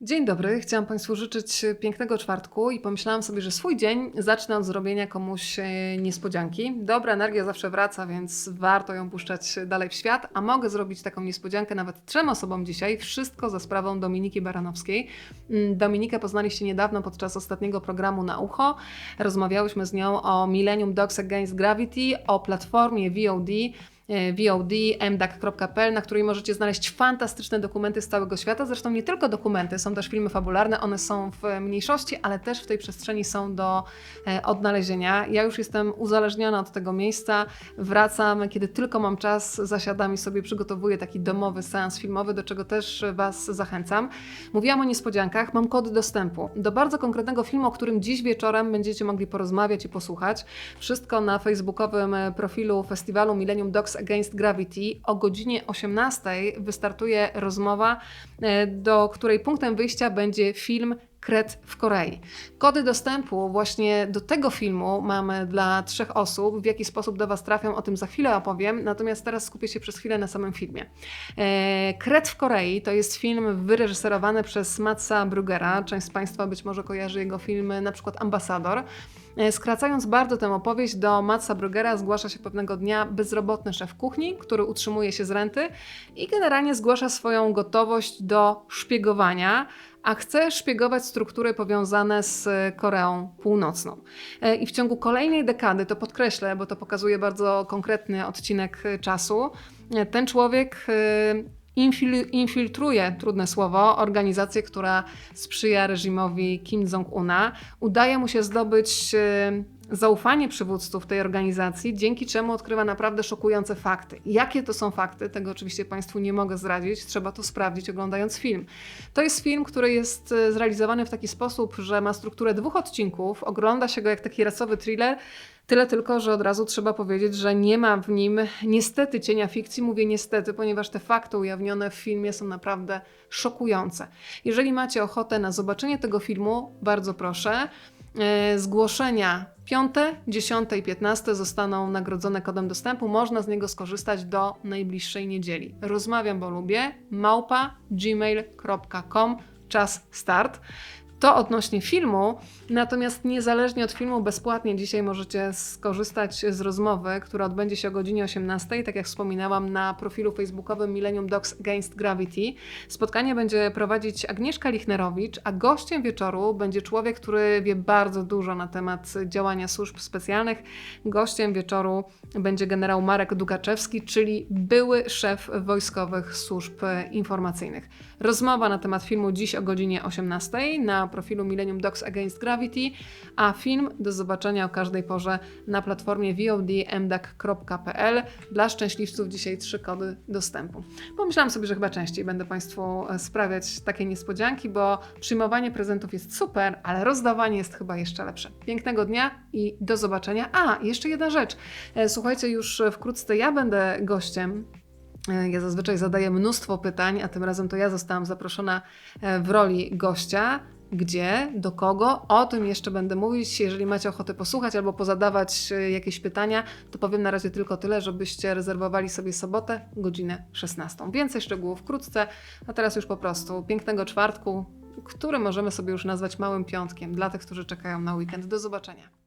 Dzień dobry, chciałam Państwu życzyć pięknego czwartku i pomyślałam sobie, że swój dzień zacznę od zrobienia komuś e, niespodzianki. Dobra energia zawsze wraca, więc warto ją puszczać dalej w świat, a mogę zrobić taką niespodziankę nawet trzem osobom dzisiaj. Wszystko za sprawą Dominiki Baranowskiej. Mm, Dominikę poznaliście niedawno podczas ostatniego programu na ucho. Rozmawiałyśmy z nią o Millennium Dogs Against Gravity, o platformie VOD VOD, mdac.pl, na której możecie znaleźć fantastyczne dokumenty z całego świata. Zresztą nie tylko dokumenty, są też filmy fabularne, one są w mniejszości, ale też w tej przestrzeni są do e, odnalezienia. Ja już jestem uzależniona od tego miejsca, wracam, kiedy tylko mam czas, zasiadam i sobie przygotowuję taki domowy seans filmowy, do czego też Was zachęcam. Mówiłam o niespodziankach, mam kody dostępu do bardzo konkretnego filmu, o którym dziś wieczorem będziecie mogli porozmawiać i posłuchać. Wszystko na facebookowym e, profilu festiwalu Millennium Against Gravity. O godzinie 18 wystartuje rozmowa, e, do której punktem wyjścia będzie film Kret w Korei. Kody dostępu właśnie do tego filmu mamy dla trzech osób. W jaki sposób do Was trafią, o tym za chwilę opowiem. Natomiast teraz skupię się przez chwilę na samym filmie. E, Kret w Korei to jest film wyreżyserowany przez Matsa Brugera. Część z Państwa być może kojarzy jego filmy, na przykład Ambasador. E, Skracając bardzo tę opowieść, do Matsa Brugera zgłasza się pewnego dnia bezrobotny szef kuchni, który utrzymuje się z renty i generalnie zgłasza swoją gotowość do szpiegowania, a chce szpiegować struktury powiązane z Koreą Północną. E, I w ciągu kolejnej dekady, to podkreślę, bo to pokazuje bardzo konkretny odcinek e, czasu, e, ten człowiek e, infil- infiltruje, trudne słowo, organizację, która sprzyja reżimowi Kim Jong-una. Udaje mu się zdobyć zaufanie przywódców tej organizacji, dzięki czemu odkrywa naprawdę szokujące fakty. Jakie to są fakty? Tego oczywiście Państwu nie mogę zdradzić, trzeba to sprawdzić oglądając film. To jest film, który jest e, zrealizowany w taki sposób, że ma strukturę dwóch odcinków, ogląda się go jak taki rasowy thriller, Tyle tylko, że od razu trzeba powiedzieć, że nie ma w nim niestety cienia fikcji. Mówię niestety, ponieważ te fakty ujawnione w filmie są naprawdę szokujące. Jeżeli macie ochotę na zobaczenie tego filmu, bardzo proszę. E, Zgłoszenia 5, 10 i 15 zostaną nagrodzone kodem dostępu. Można z niego skorzystać do najbliższej niedzieli. Rozmawiam, bo lubię. małpa gmail.com czas start. To odnośnie filmu, natomiast niezależnie od filmu, bezpłatnie dzisiaj możecie skorzystać z rozmowy, która odbędzie się o godzinie 18, tak jak wspominałam, na profilu facebookowym Millennium Dogs Against Gravity. Spotkanie będzie prowadzić Agnieszka Lichnerowicz, a gościem wieczoru będzie człowiek, który wie bardzo dużo na temat działania służb specjalnych. Gościem wieczoru będzie generał Marek Dukaczewski, czyli były szef wojskowych służb informacyjnych. Rozmowa na temat filmu dziś o godzinie 18 na profilu Millennium Dogs Against Gravity, a film do zobaczenia o każdej porze na platformie VOD.mdac.pl. Dla szczęśliwców dzisiaj trzy kody dostępu. Pomyślałam sobie, że chyba częściej będę Państwu e, sprawiać takie niespodzianki, bo przyjmowanie prezentów jest super, ale rozdawanie jest chyba jeszcze lepsze. Pięknego dnia i do zobaczenia. A, jeszcze jedna rzecz. E, Słuchajcie, już wkrótce ja będę gościem E, ja zazwyczaj zadaję mnóstwo pytań, a tym razem to ja zostałam zaproszona w roli gościa. Gdzie, do kogo? O tym jeszcze będę mówić. Jeżeli macie ochotę posłuchać albo pozadawać e, jakieś pytania, to powiem na razie tylko tyle, żebyście rezerwowali sobie sobotę, godzinę 16. Więcej szczegółów wkrótce, a teraz już po prostu pięknego czwartku, który możemy sobie już nazwać małym piątkiem dla tych, którzy czekają na weekend. Do zobaczenia.